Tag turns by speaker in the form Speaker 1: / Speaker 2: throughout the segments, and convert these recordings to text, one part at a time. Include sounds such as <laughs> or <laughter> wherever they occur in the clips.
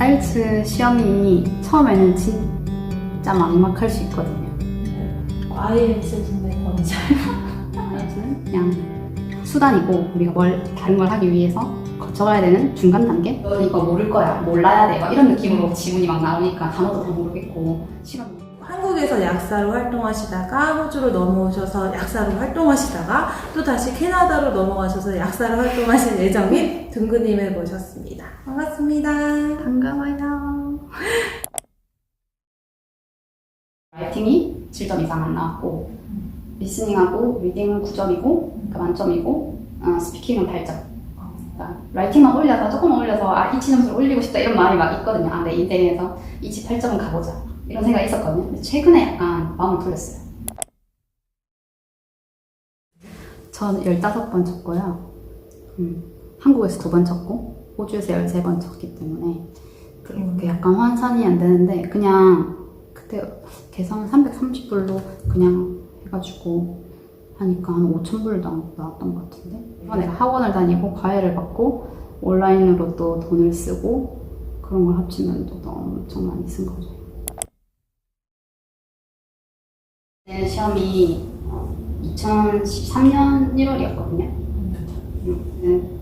Speaker 1: 아이엘츠 시험이 처음에는 진짜 막막할 수 있거든요.
Speaker 2: IELTS 중에 너무 잘.
Speaker 1: 아이엘츠는 그냥 수단이고 우리가 뭘 다른 걸 하기 위해서 거쳐가야 되는 중간 단계? 너 이거 모를 거야, 몰라야 돼, 막 이런 느낌으로 지문이 막 나오니까 단어도 다 모르겠고 시간
Speaker 2: 한국에서 약사로 활동하시다가 호주로 넘어오셔서 약사로 활동하시다가 또 다시 캐나다로 넘어가셔서 약사로 활동하실 예정인 둥근님을 모셨습니다. 반갑습니다.
Speaker 1: 반가워요. 라이팅이 7점 이상 안 나왔고 리스닝하고 리딩은 9점이고 그러니까 만점이고 어, 스피킹은 8점. 그러니까 라이팅만 올려서 조금 올려서 아 이치 점수를 올리고 싶다 이런 마음이 막 있거든요. 아, 내 인생에서 이치 8점은 가보자 이런 생각이 있었거든요. 근데 최근에 약간 마음을 돌렸어요. 전 15번 쳤고요. 음, 한국에서 두 번 쳤고 호주에서 13번 쳤기 때문에 그렇게 약간 환산이 안 되는데 그냥 그때 계산 330불로 그냥 해가지고 하니까 한 5,000불 나왔던 것 같은데? 이번에 학원을 다니고 과외를 받고 온라인으로 또 돈을 쓰고 그런 걸 합치면 또 엄청 많이 쓴 거죠. 네, 시험이 2013년 1월이었거든요.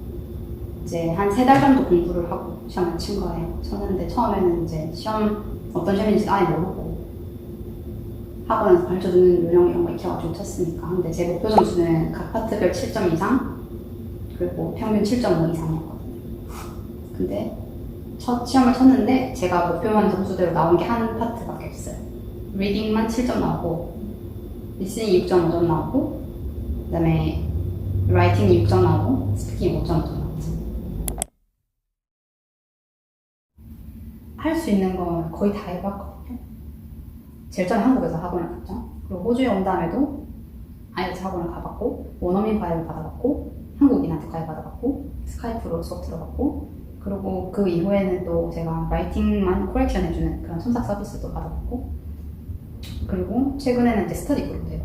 Speaker 1: 이제 한 세 달 정도 공부를 하고 시험을 친 거예요. 쳤는데 처음에는 이제 시험 어떤 시험인지 아예 모르고 학원에서 가르쳐 주는 요령 이런 거 익혀가지고 쳤으니까. 근데 제 목표 점수는 각 파트별 7점 이상 그리고 평균 7.5 이상이었거든요. 근데 첫 시험을 쳤는데 제가 목표한 점수대로 나온 게 한 파트밖에 없어요. 리딩만 7점 나오고 리스닝 6.5점 나오고 그다음에 라이팅이 6점 나오고 스피킹이 5.5점 나왔죠. 할 수 있는 건 거의 다 해봤거든요. 제일 처음에 한국에서 학원을 갔죠. 그리고 호주에 온 다음에도 아이엘츠 학원을 가봤고 원어민 과외를 받아봤고 한국인한테 과외 받아봤고 스카이프로 수업 들어봤고 그리고 그 이후에는 또 제가 라이팅만 코렉션 해주는 그런 첨삭 서비스도 받아봤고 그리고 최근에는 이제 스터디 그룹도 해요.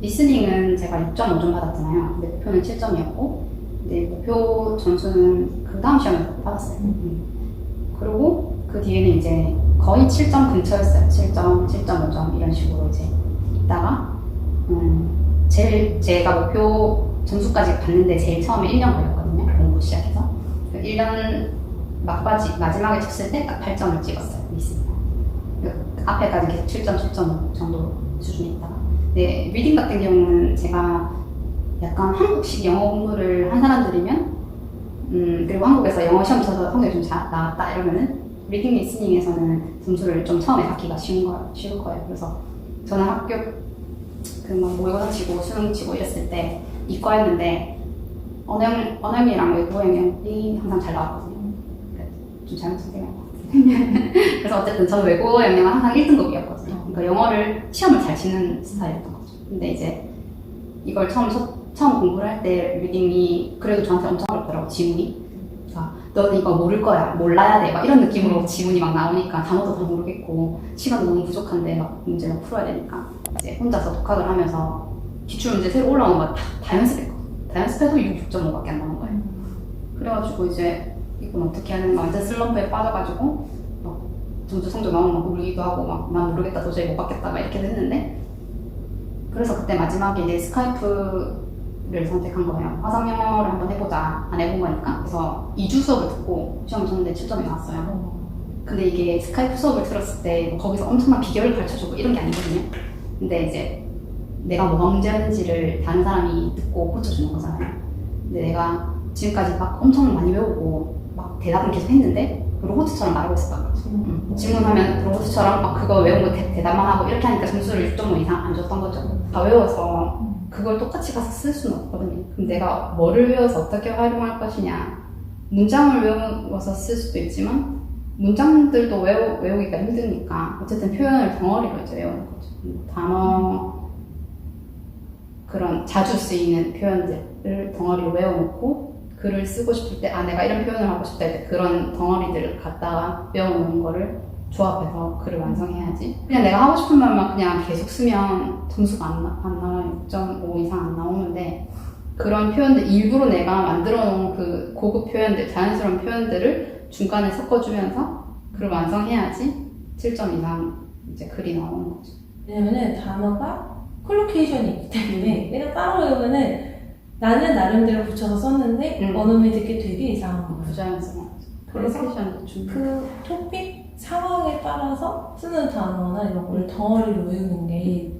Speaker 1: 리스닝은 제가 6.5점 받았잖아요. 목표는 7점이었고, 근데 목표 점수는 그 다음 시험에 받았어요. 음. 그리고 그 뒤에는 이제 거의 7점 근처였어요. 7점, 7.5점 이런 식으로 이제 있다가, 음, 제일 제가 목표 점수까지 갔는데 제일 처음에 1년 걸렸거든요. 공부 시작해서. 그 1년 막바지, 마지막에 쳤을 때 딱 8점을 찍었어요. 리스닝. 그 앞에까지 계속 7점, 7점 정도 수준에 있다가. 네, 리딩 같은 경우는 제가 약간 한국식 영어 공부를 한 사람들이면, 음, 그리고 한국에서 영어 시험 쳐서 성적이 좀 잘 나왔다 이러면은, 리딩 리스닝에서는 점수를 좀 처음에 받기가 쉬운 거, 쉬울 거예요. 그래서 저는 학교, 그막 모의고사 치고 수능 치고 이랬을 때 이과였는데, 언어, 언어이랑 외국어 영역이 항상 잘 나왔거든요. 그래서 좀 잘못 선택한 것 같아요. <laughs> 그래서 어쨌든 저는 외국어 영역은 항상 1등급이었거든요. 그러니까 영어를 시험을 잘 치는 스타일이었던 거죠. 근데 이제 이걸 처음 첫, 처음 공부를 할 때 리딩이 그래도 저한테 엄청 어렵더라고 지문이. 그러니까 너는 이거 모를 거야, 몰라야 돼, 막 이런 느낌으로 지문이 막 나오니까 단어도 다 모르겠고 시간도 너무 부족한데 막 문제를 풀어야 되니까 이제 혼자서 독학을 하면서 기출 문제 새로 올라오는 거다 다 연습했거든. 다 연습해도 6, 6.5밖에 안 나온 거예요. 그래가지고 이제 이건 어떻게 하는 거 완전 슬럼프에 빠져가지고 막 점수 성적 나오면 막 울기도 하고 막 난 모르겠다 도저히 못 받겠다 막 이렇게 됐는데 그래서 그때 마지막에 이제 스카이프 를 선택한 거예요. 화상 영어를 한번 해보자. 안 해본 거니까. 그래서 2주 수업을 듣고 시험 쳤는데 7점이 나왔어요. 근데 이게 스카이프 수업을 들었을 때뭐 거기서 엄청난 비결을 가르쳐주고 이런 게 아니거든요. 근데 이제 내가 뭐가 문제였는지를 다른 사람이 듣고 고쳐주는 거잖아요. 근데 내가 지금까지 막 엄청 많이 배우고 막 대답을 계속 했는데 로봇처럼 말하고 있었던 거죠. 음. 질문하면 로봇처럼 막 그거 외운 거 대, 답만 하고 이렇게 하니까 점수를 6.5 이상 안 줬던 거죠. 다 외워서 그걸 똑같이 가서 쓸 수는 없거든요. 그럼 내가 뭐를 외워서 어떻게 활용할 것이냐. 문장을 외워서 쓸 수도 있지만 문장들도 외우, 외우기가 힘드니까 어쨌든 표현을 덩어리로 이제 외우는 거죠. 음, 단어 그런 자주 쓰이는 표현들을 덩어리로 외워놓고 글을 쓰고 싶을 때, 아, 내가 이런 표현을 하고 싶다 할 때 그런 덩어리들을 갖다가 외워놓은 거를 조합해서 글을 완성해야지. 그냥 내가 하고 싶은 말만 그냥 계속 쓰면 점수가 안, 나, 안 나와요. 6.5 이상 안 나오는데, 그런 표현들 일부러 내가 만들어 놓은 그 고급 표현들 자연스러운 표현들을 중간에 섞어주면서 그걸 완성해야지 7점 이상 이제 글이 나오는 거죠.
Speaker 2: 왜냐면은 단어가 콜로케이션이 있기 때문에 내가 따로 외우면은 나는 나름대로 붙여서 썼는데
Speaker 1: 음.
Speaker 2: 원어민이 듣기 되게 이상한 거예요. 그래서
Speaker 1: 콜로케이션도
Speaker 2: 중그 토픽 상황에 따라서 쓰는 단어나 이런 걸 덩어리로 외우는 게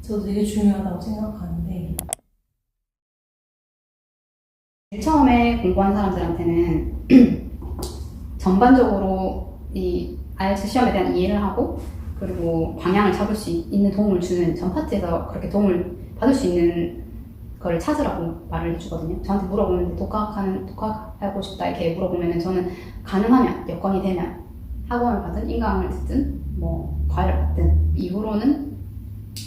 Speaker 2: 저도 되게 중요하다고 생각하는데
Speaker 1: 처음에 공부한 사람들한테는 <clears throat> 전반적으로 이 IELTS 시험에 대한 이해를 하고 그리고 방향을 잡을 수 있는 도움을 주는 전 파트에서 그렇게 도움을 받을 수 있는 거를 찾으라고 말을 해주거든요. 저한테 물어보면 독학하는 독학하고 싶다 이렇게 물어보면 저는 가능하면 여건이 되면 학원을 가든 인강을 듣든 뭐 과외를 받든 이후로는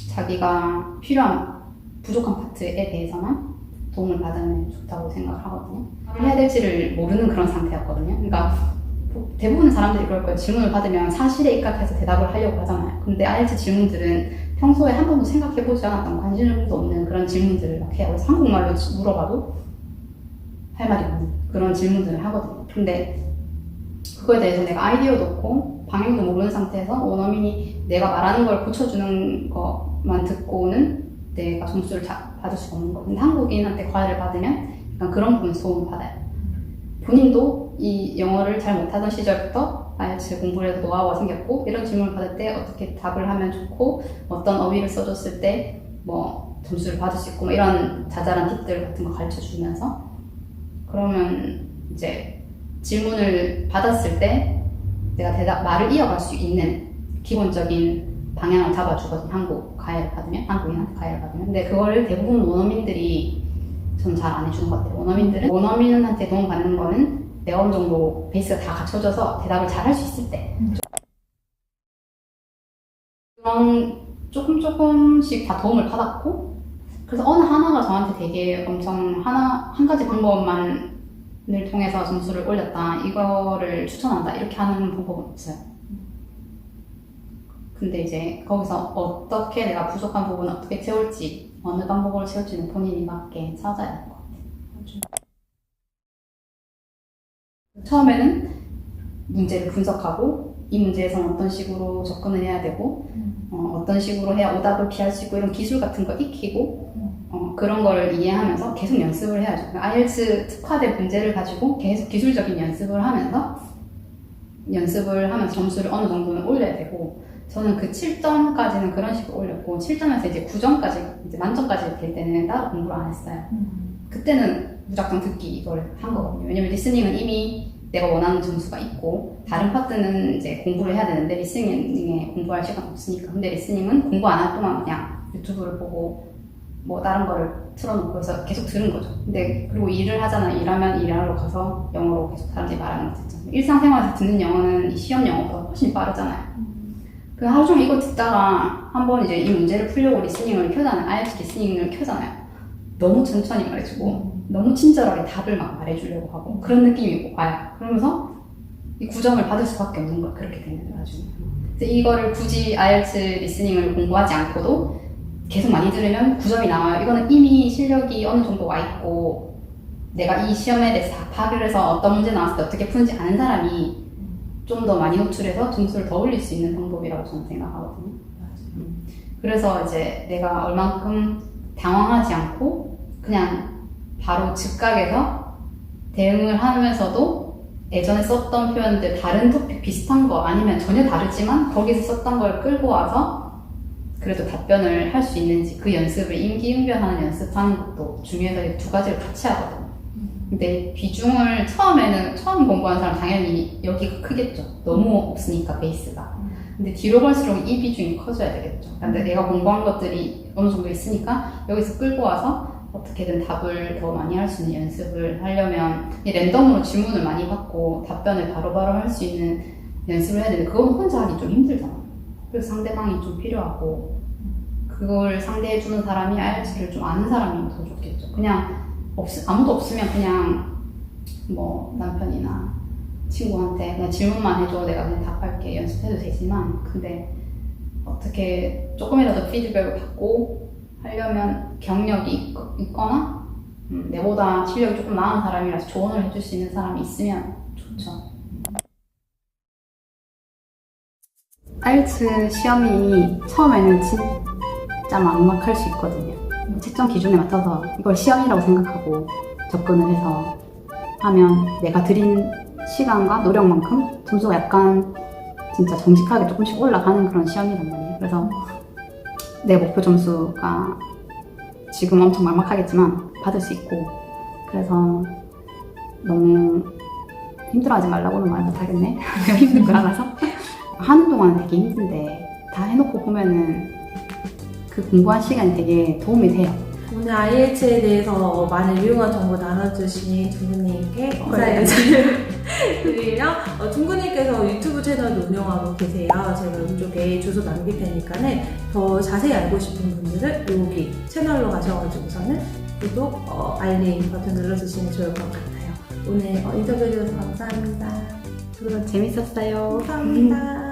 Speaker 1: 자기가 필요한 부족한 파트에 대해서만 도움을 받으면 좋다고 생각을 하거든요. 뭘 해야 될지를 모르는 그런 상태였거든요. 그러니까 대부분 사람들이 그럴 거예요. 질문을 받으면 사실에 입각해서 대답을 하려고 하잖아요. 근데 IELTS 질문들은 평소에 한 번도 생각해보지 않았던 관심도 없는 그런 질문들을 막 해요. 한국말로 물어봐도 할 말이 없는 그런 질문들을 하거든요. 근데 그거에 대해서 내가 아이디어도 없고 방향도 모르는 상태에서 원어민이 내가 말하는 걸 고쳐주는 것만 듣고는 내가 점수를 자- 받을 수가 없는 거예요. 근데 한국인한테 과외를 받으면 약간 그런 부분에서 도움을 받아요. 본인도 이 영어를 잘 못하던 시절부터 IELTS 공부를 해서 노하우가 생겼고 이런 질문을 받을 때 어떻게 답을 하면 좋고 어떤 어휘를 써줬을 때 뭐 점수를 받을 수 있고 뭐 이런 자잘한 팁들 같은 거 가르쳐 주면서 그러면 이제 질문을 받았을 때 내가 대답 말을 이어갈 수 있는 기본적인 방향을 잡아주거든요. 한국 과외를 받으면 한국인한테 과외를 받으면 근데 그거를 대부분 원어민들이 저는 잘안 해주는 것 같아요. 원어민들은 원어민한테 도움 받는 거는 내가 어느 정도 베이스가 다 갖춰져서 대답을 잘 할 수 있을 때 그런 조금 조금씩 다 도움을 받았고 그래서 어느 하나가 저한테 되게 엄청 하나 한 가지 방법만 을 통해서 점수를 올렸다. 이거를 추천한다. 이렇게 하는 방법은 없어요. 근데 이제 거기서 어떻게 내가 부족한 부분을 어떻게 채울지 어느 방법으로 채울지는 본인이 맞게 찾아야 될 것 같아요. 처음에는 문제를 분석하고 이 문제에서는 어떤 식으로 접근을 해야 되고 어, 떤 식으로 해야 오답을 피할 수 있고 이런 기술 같은 거 익히고 어, 그런 걸 이해하면서 계속 연습을 해야죠. 그러니까 IELTS 특화된 문제를 가지고 계속 기술적인 연습을 하면서 연습을 하면서 점수를 어느 정도는 올려야 되고 저는 그 7점까지는 그런 식으로 올렸고 7점에서 이제 9점까지 이제 만점까지 될 때는 따로 공부를 안 했어요. 그때는 무작정 듣기 이걸 한 거거든요. 왜냐면 리스닝은 이미 내가 원하는 점수가 있고 다른 파트는 이제 공부를 해야 되는데 리스닝에 공부할 시간 없으니까 근데 리스닝은 공부 안 할 동안 그냥 유튜브를 보고 뭐 다른 거를 틀어놓고 해서 계속 들은 거죠. 근데 그리고 일을 하잖아. 일하면 일하러 가서 영어로 계속 사람들이 말하는 거 듣죠. 일상생활에서 듣는 영어는 이 시험 영어보다 훨씬 빠르잖아요. 그 하루 종일 이거 듣다가 한 번 이제 이 문제를 풀려고 리스닝을 켜잖아요. IELTS 리스닝을 켜잖아요. 너무 천천히 말해주고 너무 친절하게 답을 막 말해주려고 하고 그런 느낌이 와요. 그러면서 이 9점을 받을 수밖에 없는 거야. 그렇게 되면 나중에. 이거를 굳이 IELTS 리스닝을 공부하지 않고도 계속 많이 들으면 9점이 나와요. 이거는 이미 실력이 어느 정도 와 있고 내가 이 시험에 대해서 다 파악을 해서 어떤 문제 나왔을 때 어떻게 푸는지 아는 사람이 좀 더 많이 노출해서 점수를 더 올릴 수 있는 방법이라고 저는 생각하거든요. 그래서 이제 내가 얼만큼 당황하지 않고 그냥 바로 즉각에서 대응을 하면서도 예전에 썼던 표현들 다른 토픽 비슷한 거 아니면 전혀 다르지만 거기서 썼던 걸 끌고 와서 그래도 답변을 할 수 있는지 그 연습을 임기응변하는 연습하는 것도 중요해서 이두 가지를 같이 하거든요. 근데 비중을 처음에는 처음 공부하는 사람 당연히 여기가 크겠죠. 너무 없으니까 베이스가. 근데 뒤로 갈수록 이 비중이 커져야 되겠죠. 근데 내가 공부한 것들이 어느 정도 있으니까 여기서 끌고 와서 어떻게든 답을 더 많이 할 수 있는 연습을 하려면 이 랜덤으로 질문을 많이 받고 답변을 바로바로 할 수 있는 연습을 해야 되는데 그건 혼자 하기 좀 힘들잖아. 그래서 상대방이 좀 필요하고 그걸 상대해 주는 사람이 IELTS를 좀 아는 사람이면 더 좋겠죠. 그냥 없, 아무도 없으면 그냥 뭐 남편이나 친구한테 그냥 질문만 해줘 내가 그냥 답할게 연습해도 되지만 근데 어떻게 조금이라도 피드백을 받고 하려면 경력이 있, 있거나 음, 내보다 실력이 조금 나은 사람이라서 조언을 해줄 수 있는 사람이 있으면 좋죠. 아이엘츠 시험이 처음에는 진 짜 막막할 수 있거든요. 채점 기준에 맞춰서 이걸 시험이라고 생각하고 접근을 해서 하면 내가 들인 시간과 노력만큼 점수가 약간 진짜 정직하게 조금씩 올라가는 그런 시험이란 말이에요. 그래서 내 목표 점수가 지금 엄청 막막하겠지만 받을 수 있고 그래서 너무 힘들어하지 말라고는 말 못하겠네. 내가 힘든 걸 알아서 하는 동안 되게 힘든데 다 해놓고 보면은 그 공부한 시간이 되게 도움이 돼요.
Speaker 2: 오늘 IH에 대해서 많은 유용한 정보 나눠주신 중구님께
Speaker 1: 네.
Speaker 2: 감사의 인사를 <laughs> 드리며 어, 중구님께서 유튜브 채널도 운영하고 계세요. 제가 이쪽에 주소 남길 테니까는 더 자세히 알고 싶은 분들은 여기 채널로 가셔가지고서는 구독, 어, 알림 버튼 눌러주시면 좋을 것 같아요. 오늘 어, 인터뷰 해주셔서 감사합니다.
Speaker 1: 저도 재밌었어요.
Speaker 2: 감사합니다.